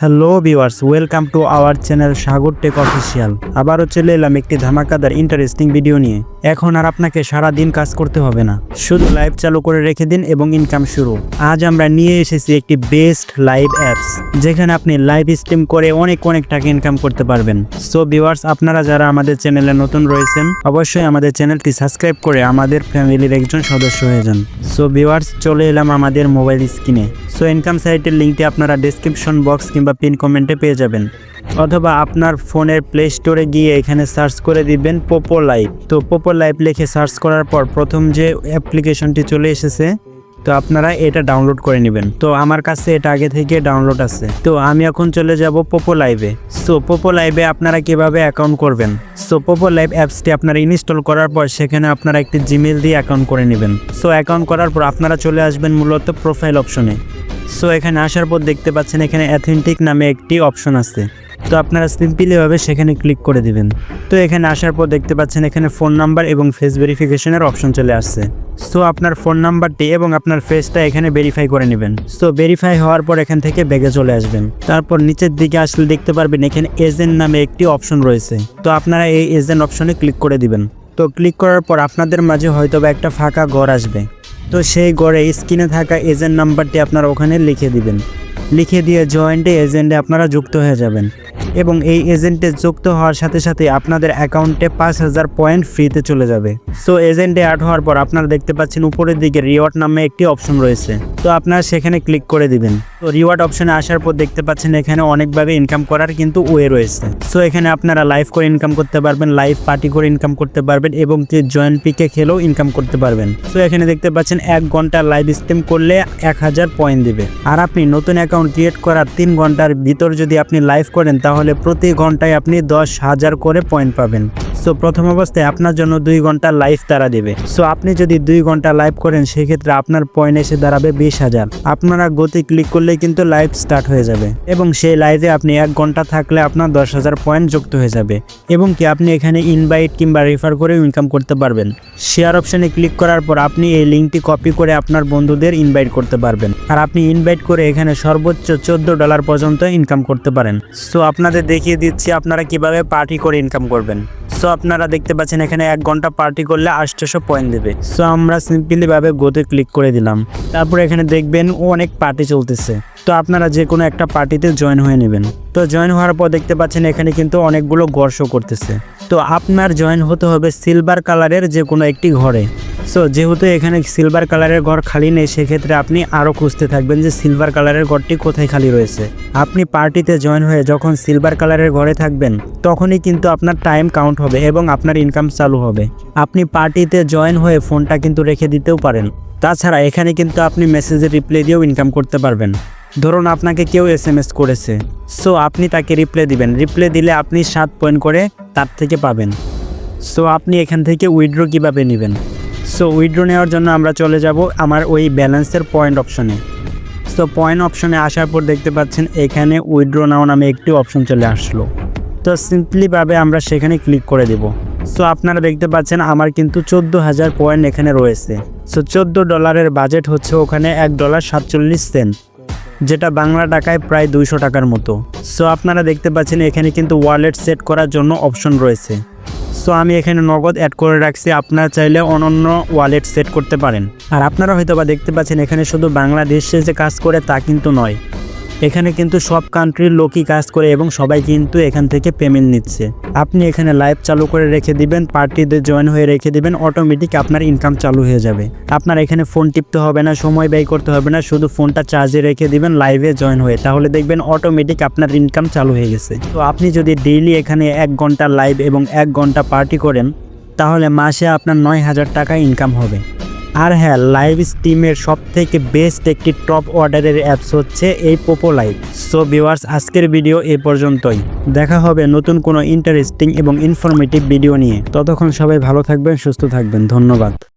Hello viewers, welcome to our channel Sagar tech official. আবারও চলে এলাম একটি ধামাকাদার ইন্টারেস্টিং ভিডিও নিয়ে। এখন আর আপনাকে সারা দিন কাজ করতে হবে না। শুধু লাইভ চালু করে রেখে দিন এবং ইনকাম শুরু। আজ আমরা নিয়ে এসেছি একটি বেস্ট লাইভ অ্যাপস, যেখানে আপনি লাইভ স্ট্রিম করে অনেক অনেক টাকা ইনকাম করতে পারবেন। সো ভিউয়ার্স, আপনারা যারা আমাদের চ্যানেলে নতুন রয়েছেন, অবশ্যই আমাদের চ্যানেলটি সাবস্ক্রাইব করে আমাদের ফ্যামিলির একজন সদস্য হয়ে যান। সো ভিউয়ার্স, চলে এলাম আমাদের মোবাইল স্ক্রিনে। সো ইনকাম সাইটের লিঙ্কটি আপনারা ডেসক্রিপশন বক্স কিংবা পিন কমেন্টে পেয়ে যাবেন। অথবা আপনার ফোনের প্লে স্টোরে গিয়ে এখানে সার্চ করে দিবেন পোপো লাইভ তো পোপো লাইভ লিখে সার্চ করার পর প্রথম যে অ্যাপ্লিকেশনটি চলে এসেছে তো আপনারা এটা ডাউনলোড করে নেবেন। তো আমার কাছে এটা আগে থেকে ডাউনলোড আছে। তো আমি এখন চলে যাব পোপো লাইভে সো পোপো লাইভে আপনারা কীভাবে অ্যাকাউন্ট করবেন? সো পোপো লাইভ অ্যাপসটি আপনারা ইনস্টল করার পর সেখানে আপনারা একটি জিমেল দিয়ে অ্যাকাউন্ট করে নেবেন। সো অ্যাকাউন্ট করার পর আপনারা চলে আসবেন মূলত প্রোফাইল অপশনে সো এখানে আসার পর দেখতে পাচ্ছেন এখানে অ্যাথেন্টিক নামে একটি অপশন আছে। তো আপনারা সিম্পলিভাবে সেখানে ক্লিক করে দিবেন। তো এখানে আসার পর দেখতে পাচ্ছেন এখানে ফোন নাম্বার এবং ফেস ভেরিফিকেশনের অপশন চলে আসছে। সো আপনার ফোন নাম্বারটি এবং আপনার ফেসটা এখানে ভেরিফাই করে নেবেন। সো ভেরিফাই হওয়ার পর এখান থেকে ব্যাগে চলে আসবেন। তারপর নিচের দিকে আসলে দেখতে পারবেন এখানে এজেন্ট নামে একটি অপশন রয়েছে। তো আপনারা এই এজেন্ট অপশনে ক্লিক করে দিবেন। তো ক্লিক করার পর আপনাদের মাঝে হয়তো বা একটা ফাঁকা ঘর আসবে। তো সেই ঘরে স্ক্রিনে থাকা এজেন্ট নাম্বারটি আপনারা ওখানে লিখে দিবেন। লিখে দিয়ে জয়েন্টে এজেন্টে আপনারা যুক্ত হয়ে যাবেন। এবং এই এজেন্টে যুক্ত হওয়ার সাথে সাথে আপনাদের অ্যাকাউন্টে পাঁচ হাজার পয়েন্ট ফ্রিতে চলে যাবে। সো, এজেন্টে অ্যাড হওয়ার পর আপনারা দেখতে পাচ্ছেন উপরের দিকে রিওয়ার্ড নামে একটি অপশন রয়েছে। তো, আপনারা সেখানে ক্লিক করে দিবেন। তো, রিওয়ার্ড অপশনে আসার পর দেখতে পাচ্ছেন এখানে অনেকভাবে ইনকাম করার কিন্তু ওয়ে রয়েছে। সো, এখানে আপনারা লাইভ করে ইনকাম করতে পারবেন লাইভ পার্টি করে ইনকাম করতে পারবেন এবং যে জয়েন্ট পিকে খেলেও ইনকাম করতে পারবেন। সো, এখানে দেখতে পাচ্ছেন এক ঘণ্টা লাইভ স্ট্রিম করলে এক হাজার পয়েন্ট দিবে। আর আপনি নতুন অ্যাকাউন্ট ক্রিয়েট করার তিন ঘণ্টার ভিতর যদি আপনি লাইভ করেন তাহলে প্রতি ঘন্টায় আপনি দশ হাজার করে পয়েন্ট পাবেন। সো প্রথম অবস্থায় আপনার জন্য দুই ঘণ্টা লাইভ তারা দেবে। সো আপনি যদি দুই ঘণ্টা লাইভ করেন, সেক্ষেত্রে আপনার পয়েন্ট এসে দাঁড়াবে বিশ হাজার। আপনারা গতি ক্লিক করলে কিন্তু লাইভ স্টার্ট হয়ে যাবে। এবং সেই লাইভে আপনি এক ঘণ্টা থাকলে আপনার দশ হাজার পয়েন্ট যুক্ত হয়ে যাবে। এবং কি আপনি এখানে ইনভাইট কিংবা রেফার করে ইনকাম করতে পারবেন। শেয়ার অপশানে ক্লিক করার পর আপনি এই লিঙ্কটি কপি করে আপনার বন্ধুদের ইনভাইট করতে পারবেন। আর আপনি ইনভাইট করে এখানে সর্বোচ্চ চোদ্দ ডলার পর্যন্ত ইনকাম করতে পারেন। সো আপনাদের দেখিয়ে দিচ্ছি আপনারা কীভাবে পার্টি করে ইনকাম করবেন। সো আপনারা দেখতে পাচ্ছেন এখানে এক ঘণ্টা পার্টি করলে আটশোশো পয়েন্ট দেবে। সো আমরা সিম্পলি ভাবে গোতে ক্লিক করে দিলাম। তারপর এখানে দেখবেন অনেক পার্টি চলতেছে। তো আপনারা যে কোনো একটা পার্টিতে জয়েন হয়ে নেবেন। তো জয়েন হওয়ার পর দেখতে পাচ্ছেন এখানে কিন্তু অনেকগুলো গর্ষ করতেছে। তো আপনার জয়েন হতে হবে সিলভার কালারের যে কোনো একটি ঘরে। সো যেহেতু এখানে সিলভার কালারের ঘর খালি নেই, সেক্ষেত্রে আপনি আরও খুঁজতে থাকবেন যে সিলভার কালারের ঘরটি কোথায় খালি রয়েছে। আপনি পার্টিতে জয়েন হয়ে যখন সিলভার কালারের ঘরে থাকবেন, তখনই কিন্তু আপনার টাইম কাউন্ট হবে এবং আপনার ইনকাম চালু হবে। আপনি পার্টিতে জয়েন হয়ে ফোনটা কিন্তু রেখে দিতেও পারেন। তাছাড়া এখানে কিন্তু আপনি মেসেজের রিপ্লাই দিয়েও ইনকাম করতে পারবেন। ধরুন আপনাকে কেউ এস এম এস করেছে। সো আপনি তাকে রিপ্লাই দিবেন। রিপ্লাই দিলে আপনি সাত পয়েন্ট করে তার থেকে পাবেন। সো আপনি এখান থেকে উইড্রো কীভাবে নেবেন? সো উইড্রো নেওয়ার জন্য আমরা চলে যাব আমার ওই ব্যালেন্সের পয়েন্ট অপশনে সো পয়েন্ট অপশনে আসার পর দেখতে পাচ্ছেন এখানে উইথড্র নাও নামে একটি অপশন চলে আসলো। তো সিম্পলিভাবে আমরা সেখানে ক্লিক করে দেব। সো আপনারা দেখতে পাচ্ছেন আমার কিন্তু চোদ্দ হাজার পয়েন্ট এখানে রয়েছে। সো চোদ্দ ডলারের বাজেট হচ্ছে ওখানে এক ডলার সাতচল্লিশ সেন্ট যেটা বাংলা টাকায় প্রায় দুইশো টাকার মতো। সো আপনারা দেখতে পাচ্ছেন এখানে কিন্তু ওয়ালেট সেট করার জন্য অপশন রয়েছে। সো আমি এখানে নগদ অ্যাড করে রাখছি। আপনারা চাইলে অনন্য ওয়ালেট সেট করতে পারেন। আর আপনারা হয়তো বা দেখতে পাচ্ছেন, এখানে শুধু বাংলাদেশে যে কাজ করে তা কিন্তু নয়। এখানে কিন্তু সব কান্ট্রির লোকই কাজ করে এবং সবাই কিন্তু এখান থেকে পেমেন্ট নিচ্ছে। আপনি এখানে লাইভ চালু করে রেখে দিবেন পার্টিতে জয়েন হয়ে রেখে দিবেন অটোমেটিক আপনার ইনকাম চালু হয়ে যাবে। আপনার এখানে ফোন টিপতে হবে না, সময় ব্যয় করতে হবে না, শুধু ফোনটা চার্জে রেখে দিবেন লাইভে জয়েন হয়ে। তাহলে দেখবেন অটোমেটিক আপনার ইনকাম চালু হয়ে গেছে। তো আপনি যদি ডেইলি এখানে এক ঘণ্টা লাইভ এবং এক ঘণ্টা পার্টি করেন, তাহলে মাসে আপনার নয় হাজার টাকা ইনকাম হবে। আর হ্যাঁ লাইভ স্টিমের সব থেকে বেস্ট একটি টপ অর্ডারের অ্যাপস হচ্ছে এই পোপো লাইভ সো ভিওয়ার্স আজকের ভিডিও এ পর্যন্তই। দেখা হবে নতুন কোনো ইন্টারেস্টিং এবং ইনফরমেটিভ ভিডিও নিয়ে। ততক্ষণ সবাই ভালো থাকবেন, সুস্থ থাকবেন। ধন্যবাদ।